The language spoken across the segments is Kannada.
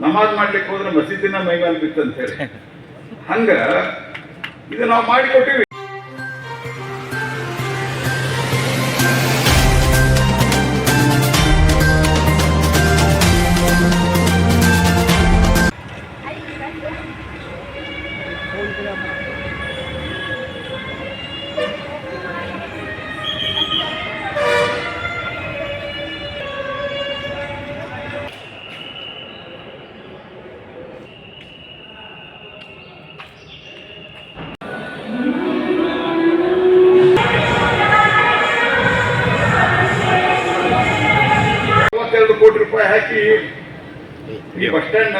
ನಮಾಜ್ ಮಾಡ್ಲಿಕ್ಕೆ ಹೋದ್ರೆ ಮಸೀದಿನ ಮೈಮೇಲೆ ಬಿತ್ತಂತ ಹೇಳಿ. ಹಂಗ ಇದು ನಾವು ಮಾಡಿಕೊಟ್ಟಿವಿ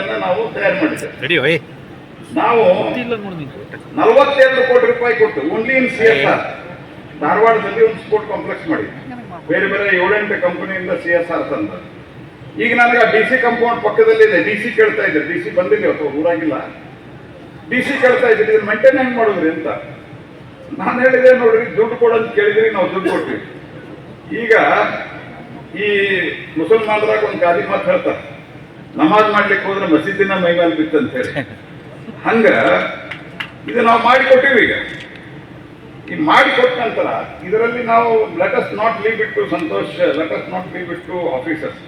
ಬಸ್ ನಾವು ತಯಾರು ಮಾಡಿದ್ದೇವೆ. ನಾವು ನಲವತ್ತೆರಡು ಕೋಟಿ ರೂಪಾಯಿ ಕೊಟ್ಟು only in C S R ಧಾರವಾಡದಲ್ಲಿ ಒಂದು ಸ್ಪೋರ್ಟ್ ಕಾಂಪ್ಲೆಕ್ಸ್ ಮಾಡಿ. ಬೇರೆ ಬೇರೆ ಏಳೆಂಟು ಕಂಪನಿಯಿಂದ ಸಿ ಎಸ್ ಆರ್ ತಂದ. ಈಗ ನನಗೆ ಡಿ ಸಿ ಕಂಪೌಂಡ್ ಪಕ್ಕದಲ್ಲಿದೆ ಡಿ ಸಿ ಕೇಳ್ತಾ ಇದ್ದೆ ಡಿ ಸಿ ಬಂದಿಲ್ಲ ಅಥವಾ ಊರಾಗಿಲ್ಲ. ಡಿ ಸಿ ಕೇಳ್ತಾ ಇದ್ದೀರಿ. ಇದನ್ನ ಮೇಂಟೈನ್ ಹೆಂಗ್ ಮಾಡಿದ್ರಿ ಅಂತ. ನಾನು ಹೇಳಿದೆ ನೋಡ್ರಿ ದುಡ್ಡು ಕೊಡೋದು ಕೇಳಿದ್ರಿ ನಾವು ದುಡ್ಡು ಕೊಟ್ವಿ. ಈಗ ಈ ಮುಸಲ್ಮಾನರಾಗ ಒಂದು ಗಾದಿ ಮಾತು ಹೇಳ್ತಾರೆ. ನಮಾಜ್ ಮಾಡ್ಲಿಕ್ಕೆ ಹೋದ್ರೆ ಮಸೀದಿನ ಮೈಮೇಲೆ ಬಿತ್ತು ಅಂತ ಹೇಳಿ. ಹಂಗ ಇದು ನಾವು ಮಾಡಿಕೊಟ್ಟಿವಿ ಈಗ. ಈ ಮಾಡಿಕೊಟ್ಟ ನಂತರ ಇದರಲ್ಲಿ ನಾವು let us not leave it to Santosh let us not leave it to officers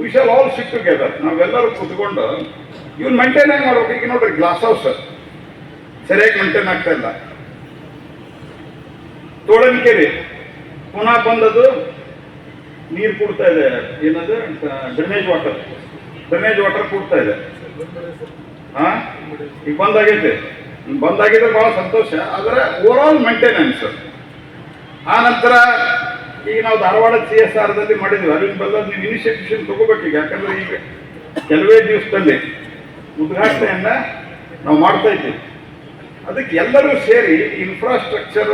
we shall all shift together ನಾವೆಲ್ಲರೂ ಕೂತ್ಕೊಂಡು, ಇವ್ನು ಮೇಂಟೈನ್ ಆಗಿ ಮಾಡ್ಬೇಕು. ಈಗ ನೋಡ್ರಿ ಗ್ಲಾಸ್ ಹೌಸ್ ಸರಿಯಾಗಿ ಮೇಂಟೈನ್ ಆಗ್ತಾ ಇಲ್ಲ. ತೋಳನ್ಕೇರಿ ಪುನಃ ಬಂದದು ನೀರು ಕೊಡ್ತಾ ಇದೆ. ಏನದು? Drainage water. ಡ್ರೈನೇಜ್ ವಾಟರ್ ಕೊಡ್ತಾ ಇದೆ. ಹಾ? ಈಗ ಬಂದಾಗೈತೆ. ಬಂದಾಗಿದ್ರೆ ಬಹಳ ಸಂತೋಷ. ಆದರೆ ಓವರ್ ಆಲ್ ಮೇಂಟೆನೆನ್ಸ್ ಆ ನಂತರ ಈಗ ನಾವು ಧಾರವಾಡ ಸಿ ಎಸ್ ಆರ್ದಲ್ಲಿ ಮಾಡಿದ್ವಿ ಅಲ್ಲಿಂದ ನೀವು ಇನಿಷಿಯೇಟಿವ್ ತಗೋಬೇಕು ಈಗ ಯಾಕಂದ್ರೆ ಈಗ ಕೆಲವೇ ದಿವಸದಲ್ಲಿ ಉದ್ಘಾಟನೆಯನ್ನ ನಾವು ಮಾಡ್ತಾ ಇದ್ದೀವಿ. ಅದಕ್ಕೆ ಎಲ್ಲರೂ ಸೇರಿ ಇನ್ಫ್ರಾಸ್ಟ್ರಕ್ಚರ್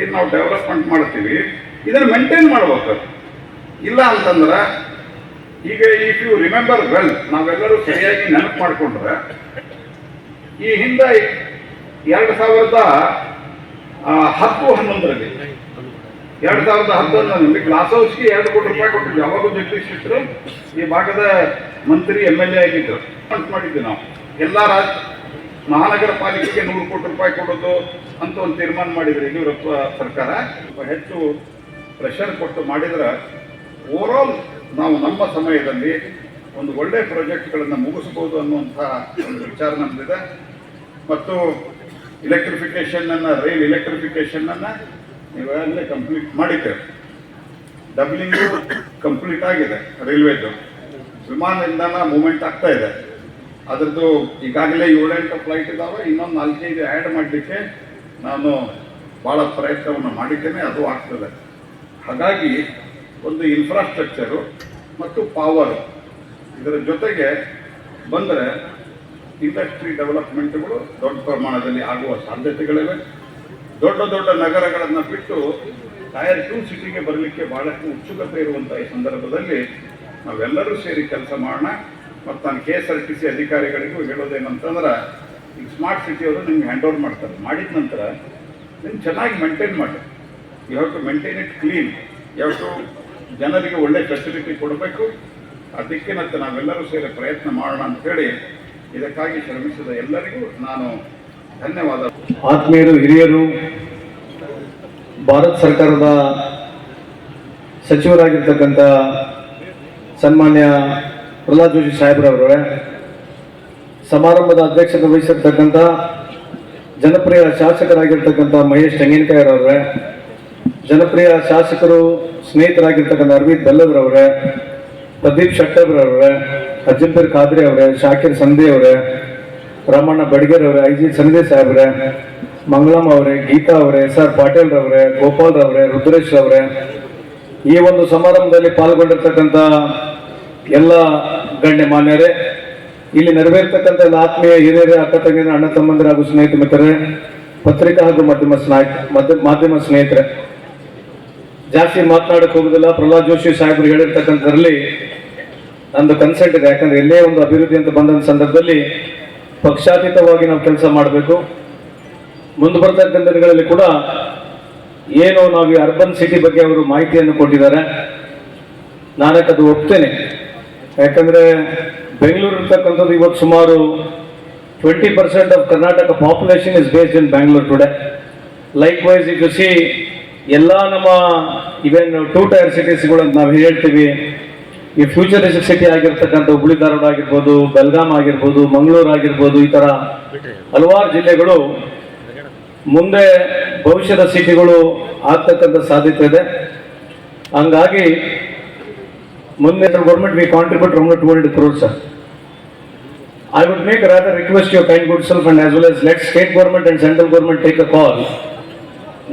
ಏನು ನಾವು ಡೆವಲಪ್ಮೆಂಟ್ ಮಾಡ್ತೀವಿ. ಇದನ್ನು ಮೇಂಟೈನ್ ಮಾಡ್ಬೇಕು. ಇಲ್ಲ ಅಂತಂದ್ರೆ ಈಗ ಇಫ್ ಯು ರಿಮೆಂಬರ್ ವೆಲ್ ನಾವೆಲ್ಲರೂ ಸರಿಯಾಗಿ ನೆನಪು ಮಾಡಿಕೊಂಡ್ರೆ, ಈ ಹಿಂದೆ ಎರಡು ಸಾವಿರದ ಹತ್ತು ಹನ್ನೊಂದರಲ್ಲಿ, ಎರಡು ಸಾವಿರದ ಹತ್ತು ಹನ್ನೊಂದರಲ್ಲಿ ಗ್ಲಾಸ್ ಹೌಸ್ಗೆ ಎರಡು ಕೋಟಿ ರೂಪಾಯಿ ಕೊಟ್ಟಿದ್ವಿ. ಯಾವಾಗ ಜಗದೀಶ್ ಶೆಟ್ಟರು ಈ ಭಾಗದ ಮಂತ್ರಿ ಎಂ ಎಲ್ ಎ ಆಗಿದ್ದರು. ಮಾಡಿದ್ವಿ ನಾವು. ಎಲ್ಲ ರಾಜ ಮಹಾನಗರ ಪಾಲಿಕೆಗೆ ನೂರು ಕೋಟಿ ರೂಪಾಯಿ ಕೊಡೋದು ಅಂತ ಒಂದು ತೀರ್ಮಾನ ಮಾಡಿದ್ರು ಯಡಿಯೂರಪ್ಪ ಸರ್ಕಾರ. ಸ್ವಲ್ಪ ಹೆಚ್ಚು ಪ್ರೆಷರ್ ಕೊಟ್ಟು ಮಾಡಿದ್ರೆ ಓವರಾಲ್ ನಾವು ನಮ್ಮ ಸಮಯದಲ್ಲಿ ಒಂದು ಒಳ್ಳೆ ಪ್ರಾಜೆಕ್ಟ್ಗಳನ್ನು ಮುಗಿಸ್ಬೋದು ಅನ್ನುವಂಥ ಒಂದು ವಿಚಾರ ನಮ್ಮದಿದೆ ಮತ್ತು ಇಲೆಕ್ಟ್ರಿಫಿಕೇಶನ್ ಅನ್ನ ರೈಲ್ ಇಲೆಕ್ಟ್ರಿಫಿಕೇಶನ್ ಅನ್ನ ನೀವೆಲ್ಲೇ ಕಂಪ್ಲೀಟ್ ಮಾಡಿದ್ದೇವೆ. ಡಬ್ಲಿಂಗು ಕಂಪ್ಲೀಟ್ ಆಗಿದೆ ರೈಲ್ವೆದು ವಿಮಾನ ನಿಲ್ದಾಣ ಮೂಮೆಂಟ್ ಆಗ್ತಾ ಇದೆ. ಅದರದ್ದು ಈಗಾಗಲೇ ಏಳೆಂಟು ಫ್ಲೈಟ್ ಇದ್ದಾವೆ ಇನ್ನೊಂದು ನಾಲ್ಕೈದು ಆ್ಯಡ್ ಮಾಡಲಿಕ್ಕೆ ನಾನು ಭಾಳ ಪ್ರಯತ್ನವನ್ನು ಮಾಡಿದ್ದೇನೆ, ಅದು ಆಗ್ತದೆ. ಹಾಗಾಗಿ ಒಂದು ಇನ್ಫ್ರಾಸ್ಟ್ರಕ್ಚರು ಮತ್ತು ಪವರ್ ಇದರ ಜೊತೆಗೆ ಬಂದರೆ ಇಂಡಸ್ಟ್ರಿ ಡೆವಲಪ್ಮೆಂಟ್ಗಳು ದೊಡ್ಡ ಪ್ರಮಾಣದಲ್ಲಿ ಆಗುವ ಸಾಧ್ಯತೆಗಳಿವೆ. ದೊಡ್ಡ ದೊಡ್ಡ ನಗರಗಳನ್ನು ಬಿಟ್ಟು ಟಯರ್ ಟು ಸಿಟಿಗೆ ಬರಲಿಕ್ಕೆ ಬಹಳಷ್ಟು ಉತ್ಸುಕತೆ ಇರುವಂಥ ಈ ಸಂದರ್ಭದಲ್ಲಿ ನಾವೆಲ್ಲರೂ ಸೇರಿ ಕೆಲಸ ಮಾಡೋಣ. ಮತ್ತು ನಾನು K S R T C ಅಧಿಕಾರಿಗಳಿಗೂ ಹೇಳೋದೇನಂತಂದ್ರೆ ಈಗ ಸ್ಮಾರ್ಟ್ ಸಿಟಿಯವರು ನಿಮ್ಗೆ ಹ್ಯಾಂಡ್ ಓವರ್ ಮಾಡ್ತಾರೆ. ಮಾಡಿದ ನಂತರ ನೀವು ಚೆನ್ನಾಗಿ ಮೇಂಟೈನ್ ಮಾಡಿ. You have to maintain it clean you have to ಜನರಿಗೆ ಒಳ್ಳೆ ಫೆಸಿಲಿಟಿ ಕೊಡಬೇಕು. ಅದಕ್ಕೆ ಮತ್ತೆ ನಾವೆಲ್ಲರೂ ಸೇರಿ ಪ್ರಯತ್ನ ಮಾಡೋಣ ಅಂತೇಳಿ ಇದಕ್ಕಾಗಿ ಶ್ರಮಿಸಿದ ಎಲ್ಲರಿಗೂ ನಾನು ಧನ್ಯವಾದ. ಆತ್ಮೀಯರು, ಹಿರಿಯರು, ಭಾರತ ಸರ್ಕಾರದ ಸಚಿವರಾಗಿರ್ತಕ್ಕಂಥ ಸನ್ಮಾನ್ಯ ಪ್ರಹ್ಲಾದ್ ಜೋಶಿ ಸಾಹೇಬ್ರವರೇ, ಸಮಾರಂಭದ ಅಧ್ಯಕ್ಷತೆ ವಹಿಸಿರ್ತಕ್ಕಂಥ ಜನಪ್ರಿಯ ಶಾಸಕರಾಗಿರ್ತಕ್ಕಂಥ ಮಹೇಶ್ ತೆಂಗಿನಕಾಯಿರವರೇ ಜನಪ್ರಿಯ ಶಾಸಕರು, ಸ್ನೇಹಿತರಾಗಿರ್ತಕ್ಕಂಥ ಅರವಿಂದ್ ಬೆಲ್ಲದ್ರವರೇ ಪ್ರದೀಪ್ ಶೆಟ್ಟರ್ರವರೇ ಅಜ್ಜಂಪೀರ್ ಖಾದ್ರಿ ಅವರೇ, ಶಾಕಿರ್ ಸಂಧಿ ಅವರೇ, ರಾಮಣ್ಣ ಬಡ್ಗೇರ್ ಅವರೇ ಐ ಜಿ ಸಂಜಯ್ ಸಾಹೇಬ್ರೆ, ಮಂಗಳಮ್ಮ ಅವರೇ, ಗೀತಾ ಅವರೇ ಎಸ್ ಆರ್ ಪಾಟೀಲ್ ರವರೇ ಗೋಪಾಲ್ ರವರೇ ರುದ್ರೇಶ್ ಅವರೇ, ಈ ಒಂದು ಸಮಾರಂಭದಲ್ಲಿ ಪಾಲ್ಗೊಂಡಿರ್ತಕ್ಕಂಥ ಎಲ್ಲ ಗಣ್ಯ ಮಾನ್ಯರೇ, ಇಲ್ಲಿ ನೆರವೇರ್ತಕ್ಕಂಥ ಎಲ್ಲ ಆತ್ಮೀಯ ಹಿರಿಯರೇ, ಅಕ್ಕ ತಂಗಿನ ಅಣ್ಣ ತಮ್ಮಂದಿರ ಹಾಗೂ ಸ್ನೇಹಿತ ಮಿತ್ರರೇ, ಪತ್ರಿಕಾ ಹಾಗೂ ಮಾಧ್ಯಮ ಮಧ್ಯ ಮಾಧ್ಯಮ ಸ್ನೇಹಿತರೆ ಜಾಸ್ತಿ ಮಾತನಾಡಕ್ಕೆ ಹೋಗುದಿಲ್ಲ. ಪ್ರಹ್ಲಾದ್ ಜೋಶಿ ಸಾಹೇಬರು ಹೇಳಿರ್ತಕ್ಕಂಥದ್ರಲ್ಲಿ ನಂದು ಕನ್ಸೆಂಟ್ ಇದೆ. ಯಾಕಂದ್ರೆ ಎಲ್ಲೇ ಒಂದು ಅಭಿವೃದ್ಧಿ ಅಂತ ಬಂದ ಸಂದರ್ಭದಲ್ಲಿ ಪಕ್ಷಾತೀತವಾಗಿ ನಾವು ಕೆಲಸ ಮಾಡಬೇಕು. ಮುಂದೆ ಬರ್ತಕ್ಕಂಥ ದಿನಗಳಲ್ಲಿ ಕೂಡ ಏನು ನಾವು ಈ ಅರ್ಬನ್ ಸಿಟಿ ಬಗ್ಗೆ ಅವರು ಮಾಹಿತಿಯನ್ನು ಕೊಟ್ಟಿದ್ದಾರೆ. ನಾನಕ್ಕೆ ಅದು ಒಪ್ತೇನೆ. ಯಾಕಂದ್ರೆ ಬೆಂಗಳೂರು ಇರ್ತಕ್ಕಂಥದ್ದು ಇವತ್ತು ಸುಮಾರು twenty percent of Karnataka population is based in Bangalore today likewise ಈಗ ಸಿ ಎಲ್ಲ ನಮ್ಮ ಇವೇನು ಟೂ ಟೈರ್ ಸಿಟೀಸ್ಗಳು ಅಂತ ನಾವು ಹೇಳ್ತೀವಿ. ಈ ಫ್ಯೂಚರ್ ಸಿಟಿ ಆಗಿರ್ತಕ್ಕಂಥ ಹುಬ್ಳಿ ಧಾರವಾಡ ಆಗಿರ್ಬೋದು ಬೆಲ್ಗಾಮ್ ಆಗಿರ್ಬೋದು, ಮಂಗಳೂರು ಆಗಿರ್ಬೋದು, ಈ ಥರ ಹಲವಾರು ಜಿಲ್ಲೆಗಳು ಮುಂದೆ ಭವಿಷ್ಯದ ಸಿಟಿಗಳು ಆಗ್ತಕ್ಕಂಥ ಸಾಧ್ಯತೆ ಇದೆ. ಹಂಗಾಗಿ ಮುಂದೆ government we contribute round two hundred crore sir. I would make rather request your kind good self and as well as let state government and central government take a call.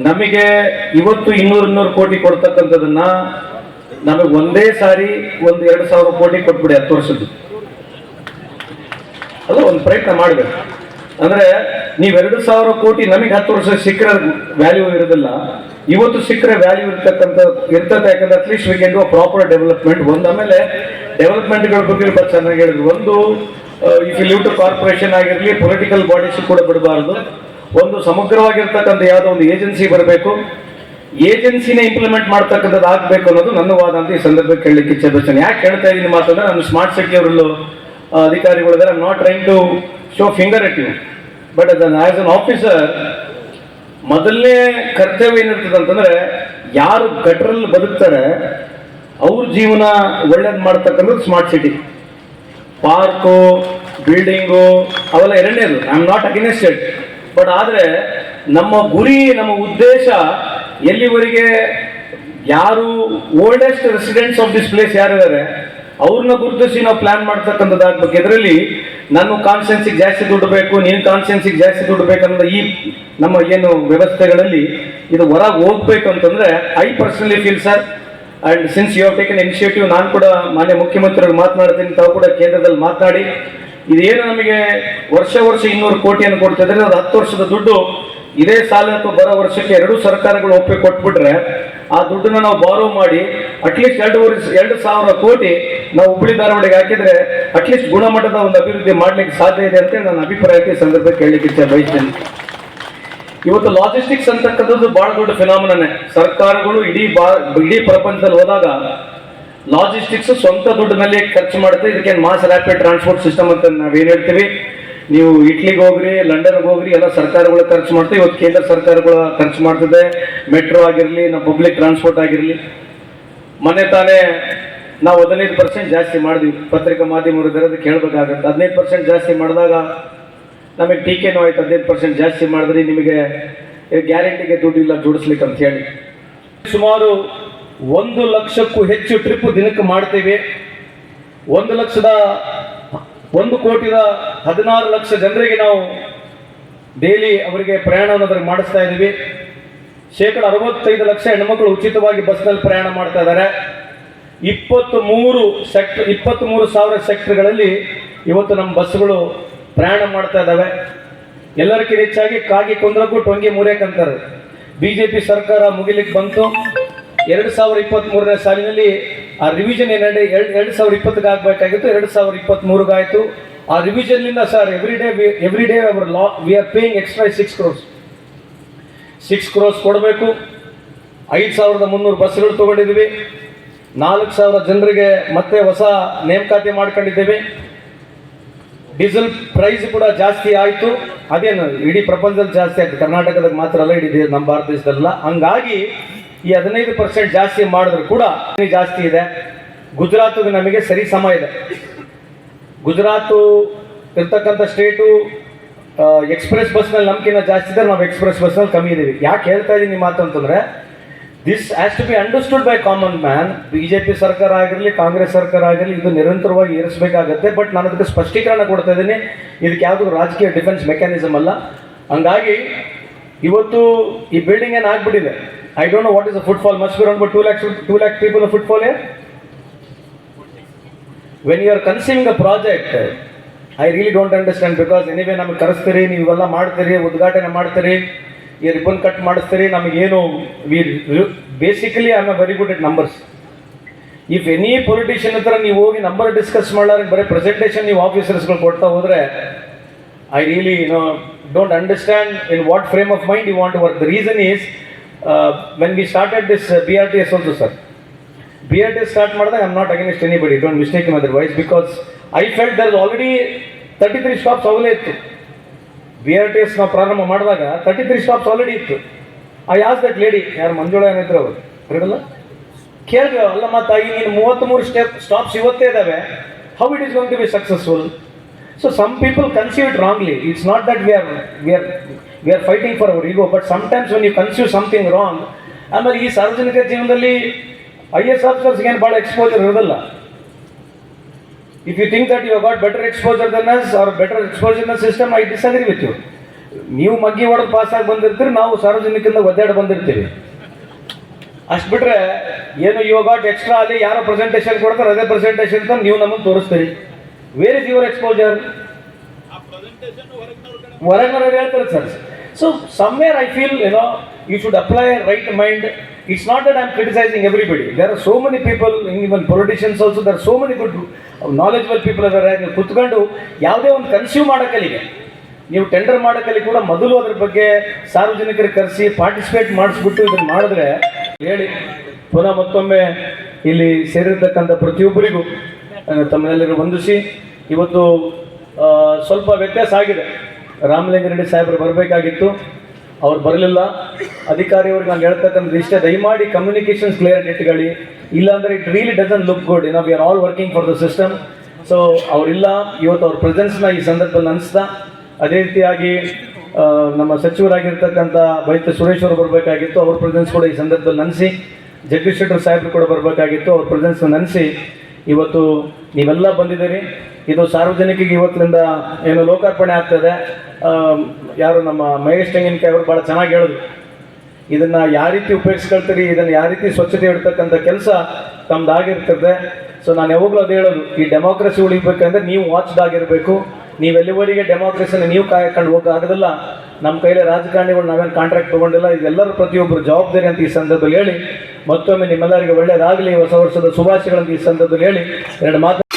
ನಮಗೆ ಇವತ್ತು ಇನ್ನೂರು ಇನ್ನೂರು ಕೋಟಿ ಕೊಡ್ತಕ್ಕಂಥದ್ದನ್ನ ನಮಗೆ ಒಂದೇ ಸಾರಿ ಒಂದು ಎರಡು ಸಾವಿರ ಕೋಟಿ ಕೊಟ್ಬಿಡಿ ಹತ್ತು ವರ್ಷದ್ದು. ಅದು ಒಂದು ಪ್ರಯತ್ನ ಮಾಡಬೇಕು. ಅಂದ್ರೆ ನೀವು ಎರಡು ಸಾವಿರ ಕೋಟಿ ನಮಗೆ ಹತ್ತು ವರ್ಷ ಸಿಕ್ಕರೆ ವ್ಯಾಲ್ಯೂ ಇರೋದಿಲ್ಲ. ಇವತ್ತು ಸಿಕ್ಕರೆ ವ್ಯಾಲ್ಯೂ ಇರ್ತಕ್ಕಂಥ, ಇರ್ತದೆ ಯಾಕಂದ್ರೆ at least we can proper development ಒಂದು ಆಮೇಲೆ ಡೆವಲಪ್ಮೆಂಟ್ಗಳ ಬಗ್ಗೆ ಬಹಳ ಚೆನ್ನಾಗಿ ಹೇಳಿದ್ರು. ಒಂದು ಇಫ್ ಲಿವ್ ಟು ಕಾರ್ಪೊರೇಷನ್ ಆಗಿರಲಿ ಪೊಲಿಟಿಕಲ್ ಬಾಡೀಸ್ ಕೂಡ ಬಿಡಬಾರ್ದು. ಒಂದು ಸಮಗ್ರವಾಗಿರ್ತಕ್ಕಂಥ ಯಾವುದೋ ಒಂದು ಏಜೆನ್ಸಿ ಬರಬೇಕು. ಏಜೆನ್ಸಿನೇ ಇಂಪ್ಲಿಮೆಂಟ್ ಮಾಡ್ತಕ್ಕಂಥದ್ದು ಆಗಬೇಕು ಅನ್ನೋದು ನನ್ನ ವಾದ ಅಂತ ಈ ಸಂದರ್ಭಕ್ಕೆ ಹೇಳಲಿಕ್ಕೆ ಇಚ್ಛೆ ಯಾಕೆ ಹೇಳ್ತಾ ಇದ್ದೀನಿ ಮಾತಂದ್ರೆ ನಾನು ಸ್ಮಾರ್ಟ್ ಸಿಟಿ ಅವರಲ್ಲೂ ಅಧಿಕಾರಿಗಳಿದ್ದಾರೆ am not trying to show finger it you but ಅದನ್ನು ಆಸ್ ಅನ್ ಆಫೀಸರ್ ಮೊದಲನೇ ಕರ್ತವ್ಯ ಏನಿರ್ತದೆ ಅಂತಂದ್ರೆ, ಯಾರು ಗಟ್ರಲ್ಲಿ ಬದುಕ್ತಾರೆ, ಅವ್ರ ಜೀವನ ಒಳ್ಳೇದು ಮಾಡ್ತಕ್ಕಂಥದ್ದು ಸ್ಮಾರ್ಟ್ ಸಿಟಿ ಪಾರ್ಕು ಬಿಲ್ಡಿಂಗು ಅವೆಲ್ಲ ಎರಡನೇದು. I am not against it but ಆದರೆ ನಮ್ಮ ಗುರಿ, ನಮ್ಮ ಉದ್ದೇಶ ಎಲ್ಲಿವರೆಗೆ ಯಾರು oldest residents of this place ಯಾರಿದ್ದಾರೆ, ಅವ್ರನ್ನ ಗುರುತಿಸಿ ನಾವು ಪ್ಲಾನ್ ಮಾಡ್ತಕ್ಕಂಥದ್ದು ಆಗ್ಬೇಕು ಇದರಲ್ಲಿ ನನ್ನ ಕಾನ್ಸ್ಟೆನ್ಸಿಗೆ ಜಾಸ್ತಿ ದುಡ್ಡು ಬೇಕು, ನೀನು ಕಾನ್ಸ್ಟೆನ್ಸಿಗೆ ಜಾಸ್ತಿ ದುಡ್ಡು ಬೇಕನ್ನೋದು ಈ ನಮ್ಮ ಏನು ವ್ಯವಸ್ಥೆಗಳಲ್ಲಿ ಇದು ಹೊರಗೆ ಹೋಗ್ಬೇಕು ಅಂತಂದ್ರೆ I personally feel sir and since you have taken initiative ನಾನು ಕೂಡ ಮಾನ್ಯ ಮುಖ್ಯಮಂತ್ರಿಗಳು ಮಾತನಾಡ್ತೀನಿ, ತಾವು ಕೂಡ ಕೇಂದ್ರದಲ್ಲಿ ಮಾತನಾಡಿ. ಇದೇನು ನಮಗೆ ವರ್ಷ ವರ್ಷ ಇನ್ನೂರು ಕೋಟಿಯನ್ನು ಕೊಡ್ತಿದ್ರೆ ಅದು ಹತ್ತು ವರ್ಷದ ದುಡ್ಡು. ಇದೇ ಸಾಲ ಅಥವಾ ಬರೋ ವರ್ಷಕ್ಕೆ ಎರಡು ಸರ್ಕಾರಗಳು ಒಪ್ಪಿ ಕೊಟ್ಬಿಟ್ರೆ ಆ ದುಡ್ಡನ್ನ ನಾವು ಬಾರೋ ಮಾಡಿ ಅಟ್ಲೀಸ್ಟ್ ಎರಡು ವರ್ಷ, ಎರಡು ಸಾವಿರ ಕೋಟಿ ನಾವು ಹುಬ್ಬಳ್ಳಿ ಧಾರವಾಡಿಗೆ ಹಾಕಿದ್ರೆ ಅಟ್ಲೀಸ್ಟ್ ಗುಣಮಟ್ಟದ ಒಂದು ಅಭಿವೃದ್ಧಿ ಮಾಡ್ಲಿಕ್ಕೆ ಸಾಧ್ಯ ಇದೆ ಅಂತ ನನ್ನ ಅಭಿಪ್ರಾಯಕ್ಕೆ ಸಂದರ್ಭ ಇಚ್ಛೆ ಬಯಸ್ತೇನೆ. ಇವತ್ತು ಲಾಜಿಸ್ಟಿಕ್ಸ್ ಅಂತಕ್ಕಂಥದ್ದು ಬಹಳ ದೊಡ್ಡ ಫಿನಾಮಿನೇ ಸರ್ಕಾರಗಳು ಇಡೀ ಬಾ, ಇಡೀ ಪ್ರಪಂಚದಲ್ಲಿ ಹೋದಾಗ ಲಾಜಿಸ್ಟಿಕ್ಸ್ ಸ್ವಂತ ದುಡ್ಡಿನಲ್ಲಿ ಖರ್ಚು ಮಾಡುತ್ತೆ. ಇದಕ್ಕೆ ಮಾಸ್ ರ್ಯಾಪಿಡ್ ಟ್ರಾನ್ಸ್ಪೋರ್ಟ್ ಸಿಸ್ಟಮ್ ಅಂತ ನಾವೇನು ಹೇಳ್ತೀವಿ? ನೀವು ಇಟ್ಲಿಗೆ ಹೋಗ್ರಿ, ಲಂಡನ್ಗೆ ಹೋಗ್ರಿ, ಎಲ್ಲ ಸರ್ಕಾರಗಳು ಖರ್ಚು ಮಾಡ್ತೀವಿ. ಇವತ್ತು ಕೇಂದ್ರ ಸರ್ಕಾರಗಳು ಖರ್ಚು ಮಾಡ್ತದೆ. ಮೆಟ್ರೋ ಆಗಿರಲಿ, ನಮ್ಮ ಪಬ್ಲಿಕ್ ಟ್ರಾನ್ಸ್ಪೋರ್ಟ್ ಆಗಿರಲಿ. ಮನೆ ತಾನೇ ನಾವು ಹದಿನೈದು ಪರ್ಸೆಂಟ್ ಜಾಸ್ತಿ ಮಾಡಿದ್ವಿ. ಪತ್ರಿಕಾ ಮಾಧ್ಯಮರು ಅದಕ್ಕೆ ಕೇಳಬೇಕಾಗತ್ತೆ. ಹದಿನೈದು ಪರ್ಸೆಂಟ್ ಜಾಸ್ತಿ ಮಾಡಿದಾಗ ನಮಗೆ ಟೀಕೆನೂ ಆಯ್ತು. ಹದಿನೈದು ಪರ್ಸೆಂಟ್ ಜಾಸ್ತಿ ಮಾಡಿದ್ರಿ ನಿಮಗೆ ಗ್ಯಾರಂಟಿಗೆ ದುಡ್ಡಿಲ್ಲ ಜೋಡಿಸ್ಲಿಕ್ಕೆ ಅಂತ ಹೇಳಿ. ಸುಮಾರು ಒಂದು ಲಕ್ಷಕ್ಕೂ ಹೆಚ್ಚು ಟ್ರಿಪ್ ದಿನಕ್ಕೆ ಮಾಡ್ತೇವೆ. ಒಂದು ಲಕ್ಷದ ಒಂದು ಕೋಟಿದ ಹದಿನಾರು ಲಕ್ಷ ಜನರಿಗೆ ನಾವು ಡೈಲಿ ಅವರಿಗೆ ಪ್ರಯಾಣ ಅನ್ನೋದ್ರ ಮಾಡಿಸ್ತಾ ಇದ್ದೀವಿ. ಶೇಕಡ ಅರವತ್ತೈದು ಲಕ್ಷ ಹೆಣ್ಮಕ್ಳು ಉಚಿತವಾಗಿ ಬಸ್ನಲ್ಲಿ ಪ್ರಯಾಣ ಮಾಡ್ತಾ ಇದ್ದಾರೆ. ಇಪ್ಪತ್ತು ಮೂರು ಸೆಕ್ಟರ್ ಇಪ್ಪತ್ತ್ ಮೂರು ಸಾವಿರ ಸೆಕ್ಟರ್ಗಳಲ್ಲಿ ಇವತ್ತು ನಮ್ಮ ಬಸ್ಗಳು ಪ್ರಯಾಣ ಮಾಡ್ತಾ ಇದ್ದಾವೆ. ಎಲ್ಲರಿಗಿಂತ ಹೆಚ್ಚಾಗಿ ಕಾಗಿ ಕೊಂದ್ರಕ್ಕೂ ಟೊಂಗಿ ಮುರಿಯಕ್ಕಂತಾರೆ ಬಿ ಜೆ ಪಿ ಸರ್ಕಾರ ಮುಗಿಲಿಕ್ಕೆ ಬಂತು. ಎರಡು ಸಾವಿರ ಇಪ್ಪತ್ತ್ ಮೂರನೇ ಸಾಲಿನಲ್ಲಿ ಆ ರಿವಿಷನ್ ಏನಂದ್ರೆ ಎರಡು ಎರಡು ಸಾವಿರ ಇಪ್ಪತ್ತಕ್ಕೆ ಆಗಬೇಕಾಗಿತ್ತು, ಎರಡು ಸಾವಿರ ಇಪ್ಪತ್ತ್ಮೂರಿಗಾಯಿತು ಆ ರಿವಿಷನ್ನಿಂದ sir every day every day our law we are paying extra six crores six crores ಕೊಡಬೇಕು. ಐದು ಸಾವಿರದ ಮುನ್ನೂರು ಬಸ್ಗಳು ತೊಗೊಂಡಿದ್ದೀವಿ ನಾಲ್ಕು ಸಾವಿರ ಜನರಿಗೆ ಮತ್ತೆ ಹೊಸ ನೇಮಕಾತಿ ಮಾಡ್ಕೊಂಡಿದ್ದೇವೆ. ಡೀಸೆಲ್ ಪ್ರೈಸ್ ಕೂಡ ಜಾಸ್ತಿ ಆಯಿತು. ಅದೇನು, ಇಡೀ ಪ್ರಪಂಚದಲ್ಲಿ ಜಾಸ್ತಿ ಆಯಿತು. ಕರ್ನಾಟಕದಾಗ ಮಾತ್ರ ಅಲ್ಲ, ಇಡೀ ನಮ್ಮ ಭಾರತ ದೇಶದಲ್ಲ ಹಂಗಾಗಿ ಈ ಹದಿನೈದು ಪರ್ಸೆಂಟ್ ಜಾಸ್ತಿ ಮಾಡಿದ್ರು ಕೂಡ ಜಾಸ್ತಿ ಇದೆ. ಗುಜರಾತ್ಗೆ ನಮಗೆ ಸರಿ ಸಮ ಇದೆ. ಗುಜರಾತು ಇರ್ತಕ್ಕಂಥ ಸ್ಟೇಟು ಎಕ್ಸ್ಪ್ರೆಸ್ ಬಸ್ನಲ್ಲಿ ನಮ್ಗಿಂತ ಜಾಸ್ತಿ ಇದ್ದಾರೆ ನಾವು ಎಕ್ಸ್ಪ್ರೆಸ್ ಬಸ್ನಲ್ಲಿ ಕಮ್ಮಿ ಇದ್ದೀವಿ ಯಾಕೆ ಹೇಳ್ತಾ ಇದ್ದೀನಿ ಮಾತು ಅಂತಂದ್ರೆ this has to be understood by common man B J P ಸರ್ಕಾರ ಆಗಿರಲಿ, ಕಾಂಗ್ರೆಸ್ ಸರ್ಕಾರ ಆಗಿರಲಿ, ಇದು ನಿರಂತರವಾಗಿ ಏರಿಸಬೇಕಾಗತ್ತೆ. ಬಟ್ ನಾನು ಅದಕ್ಕೆ ಸ್ಪಷ್ಟೀಕರಣ ಕೊಡ್ತಾ ಇದ್ದೀನಿ ಇದಕ್ಕೆ ಯಾವುದೂ ರಾಜಕೀಯ ಡಿಫೆನ್ಸ್ ಮೆಕ್ಯಾನಿಸಮ್ ಅಲ್ಲ. ಹಂಗಾಗಿ ಇವತ್ತು ಈ ಬಿಲ್ಡಿಂಗ್ ಏನು ಆಗ್ಬಿಟ್ಟಿದೆ? I what is the footfall, must be must be round but two lakhs two lakh footfall here. When you are conceiving a project I really don't understand because anyway ನಮಗೆ ಕರೆಸ್ತೀರಿ ನೀವೆಲ್ಲ ಮಾಡ್ತೀರಿ ಉದ್ಘಾಟನೆ ಮಾಡ್ತೀರಿ ಈ ರಿಬನ್ ಕಟ್ ಮಾಡಿಸ್ತೀರಿ ನಮಗೇನು we basically I am very good at numbers if any politician ಹತ್ರ ನೀವು ಹೋಗಿ ನಂಬರ್ ಡಿಸ್ಕಸ್ ಮಾಡಲಾರ ಬರೀ ಪ್ರೆಸೆಂಟೇಷನ್ ನೀವು ಆಫೀಸರ್ಸ್ಗಳು ಕೊಡ್ತಾ ಹೋದರೆ I really no don't understand in what frame of mind you want work the reason is when we started this B R T S also sir B R T start ಮಾಡಿದಾಗ I'm not against anybody don't mistake my otherwise because I felt there already thirty three stops ಅವಲೇ ಇತ್ತು. ಬಿ ಆರ್ ಟಿ ಎಸ್ ನಾವು ಪ್ರಾರಂಭ ಮಾಡಿದಾಗ ತರ್ಟಿ ತ್ರೀ ಸ್ಟಾಪ್ಸ್ ಆಲ್ರೆಡಿ ಇತ್ತು. ಐ ಆಸ್ ದಟ್ ಲೇಡಿ ಯಾರು ಮಂಜುಳ ಏನಿದ್ರು ಅವರು? ಹೇಳಿಲ್ಲ ಕೇಳಿದ್ವಿ ಅಲ್ಲ ಮತ್ತು ಈ ನೀನು ಮೂವತ್ತ್ಮೂರು ಸ್ಟೆಪ್ ಸ್ಟಾಪ್ಸ್ ಇವತ್ತೇ ಇದ್ದಾವೆ how it is going to be successful so some people conceive it wrongly it's not that we are we are we are fighting for our ego but sometimes when you conceive something wrong ಆಮೇಲೆ ಈ ಸಾರ್ವಜನಿಕ ಜೀವನದಲ್ಲಿ ಐ ಎಸ್ ಆಫೀಸರ್ಸ್ಗೆ ಏನು ಭಾಳ ಎಕ್ಸ್ಪೋಜರ್ ಇರೋದಿಲ್ಲ. If you think that you got better exposure than us are better ಎಕ್ಸ್ಪೋಜರ್ನ system I disagree with you ನೀವು ಮಗ್ಗಿ ಹೊಡೆದು ಪಾಸ್ ಆಗಿ ಬಂದಿರ್ತೀರಿ ನಾವು ಸಾರ್ವಜನಿಕರಿಂದ ಒದ್ದಾಡಿ ಬಂದಿರ್ತೀವಿ. ಅಷ್ಟು ಬಿಟ್ರೆ ಏನು ಯು ಗಾಟ್ ಎಕ್ಸ್ಟ್ರಾ ಅಲ್ಲಿ ಯಾರೋ ಪ್ರೆಸೆಂಟೇಷನ್ ಕೊಡ್ತಾರೆ ಅದೇ ಪ್ರೆಸೆಂಟೇಷನ್ ತಂದು ನೀವು ನಮಗೆ ತೋರಿಸ್ತೀರಿ. ವೇರ್ ಇಸ್ ಯುವರ್ ಎಕ್ಸ್ಪೋಜರ್ ಹೊರಗಡೆ ಹೇಳ್ತಾರೆ sir so somewhere I feel ಏನೋ you should apply right mind it's not that I am criticising everybody there are so many people even politicians also there so many good knowledgeable people ಇದ್ದಾರೆ ನೀವು ಕುತ್ಕೊಂಡು ಯಾವುದೇ ಒಂದು ಕನ್ಸ್ಯೂಮ್ ಮಾಡೋಕ್ಕಲ್ಲಿಗೆ ನೀವು ಟೆಂಡರ್ ಮಾಡೋಕ್ಕಲ್ಲಿ ಕೂಡ ಮೊದಲು ಅದ್ರ ಬಗ್ಗೆ ಸಾರ್ವಜನಿಕರಿಗೆ ಕರೆಸಿ ಪಾರ್ಟಿಸಿಪೇಟ್ ಮಾಡಿಸ್ಬಿಟ್ಟು ಇದನ್ನು ಮಾಡಿದ್ರೆ ಹೇಳಿ ಪುನಃ ಮತ್ತೊಮ್ಮೆ ಇಲ್ಲಿ ಸೇರಿರ್ತಕ್ಕಂಥ ಪ್ರತಿಯೊಬ್ಬರಿಗೂ ಆ, ತಮ್ಮನ್ನೆಲ್ಲರೂ ವಂದಿಸಿ ಇವತ್ತು ಸ್ವಲ್ಪ ವ್ಯತ್ಯಾಸ ಆಗಿದೆ. ರಾಮಲಿಂಗಾರೆಡ್ಡಿ ಸಾಹೇಬರು ಬರಬೇಕಾಗಿತ್ತು. ಅವ್ರು ಬರಲಿಲ್ಲ. ಅಧಿಕಾರಿಯವ್ರಿಗೆ ನಾನು ಹೇಳ್ತಕ್ಕಂಥ ಇಷ್ಟೇ. ದಯಮಾಡಿ ಕಮ್ಯುನಿಕೇಷನ್ಸ್ ಕ್ಲಿಯರ್ ಇಟ್ಕೊಳ್ಳಿ ಇಲ್ಲಾಂದರೆ it really doesn't look good ನಾವು we are all working for the system so ಅವರಿಲ್ಲ. ಇವತ್ತು ಅವ್ರ ಪ್ರೆಸೆನ್ಸ್ನ ಈ ಸಂದರ್ಭದಲ್ಲಿ ಅನಿಸ್ತಾ. ಅದೇ ರೀತಿಯಾಗಿ ನಮ್ಮ ಸಚಿವರಾಗಿರ್ತಕ್ಕಂಥ ಬೈತ ಸುರೇಶ್ ಅವರು ಬರಬೇಕಾಗಿತ್ತು. ಅವ್ರ ಪ್ರೆಸೆನ್ಸ್ ಕೂಡ ಈ ಸಂದರ್ಭದಲ್ಲಿ ನೆನೆಸಿ ಜಗದೀಶ್ ಶೆಟ್ಟರ್ ಸಾಹೇಬರು ಕೂಡ ಬರಬೇಕಾಗಿತ್ತು. ಅವ್ರ ಪ್ರೆಸೆನ್ಸ್ನ ನೆನೆಸಿ ಇವತ್ತು ನೀವೆಲ್ಲ ಬಂದಿದ್ದೀರಿ. ಇದು ಸಾರ್ವಜನಿಕರಿಗೆ ಇವತ್ತಿನಿಂದ ಏನು ಲೋಕಾರ್ಪಣೆ ಆಗ್ತದೆ ಯಾರು ನಮ್ಮ ಮಹೇಶ್ ತೆಂಗಿನಕಾಯಿ ಅವರು ಭಾಳ ಚೆನ್ನಾಗಿ ಹೇಳಿದ್ರು. ಇದನ್ನ ಯಾವ ರೀತಿ ಉಪಯೋಗಿಸ್ಕೊಳ್ತೀರಿ, ಇದನ್ನ ಯಾವ ರೀತಿ ಸ್ವಚ್ಛತೆ ಇಡ್ತಕ್ಕಂಥ ಕೆಲಸ ತಮ್ಮದಾಗಿರ್ತದೆ ಸೊ ನಾನು ಯಾವಾಗಲೂ ಅದು ಹೇಳೋದು, ಈ ಡೆಮೋಕ್ರಸಿ ಉಳಿಬೇಕಂದ್ರೆ ನೀವು ವಾಚ್ದಾಗಿರಬೇಕು ಆಗಿರಬೇಕು ನೀವು ಎಲ್ಲಿವರೆಗೆ ಡೆಮೋಕ್ರಸಿನ ನೀವು ಕಾಯ್ಕೊಂಡು ಹೋಗೋಕ್ಕಾಗೋದಿಲ್ಲ ನಮ್ಮ ಕೈಲಿ ರಾಜಕಾರಣಿಗಳು ನಾವೇನು ಕಾಂಟ್ರಾಕ್ಟ್ ತೊಗೊಂಡಿಲ್ಲ. ಇದೆಲ್ಲರೂ ಪ್ರತಿಯೊಬ್ಬರು ಜವಾಬ್ದಾರಿ ಅಂತ ಈ ಸಂದರ್ಭದಲ್ಲಿ ಹೇಳಿ, ಮತ್ತೊಮ್ಮೆ ನಿಮ್ಮೆಲ್ಲರಿಗೆ ಒಳ್ಳೆಯದಾಗಲಿ ಹೊಸ ವರ್ಷದ ಶುಭಾಶಯಗಳನ್ನು ಈ ಸಂದರ್ಭದಲ್ಲಿ ಹೇಳಿ, ಎರಡು ಮಾತು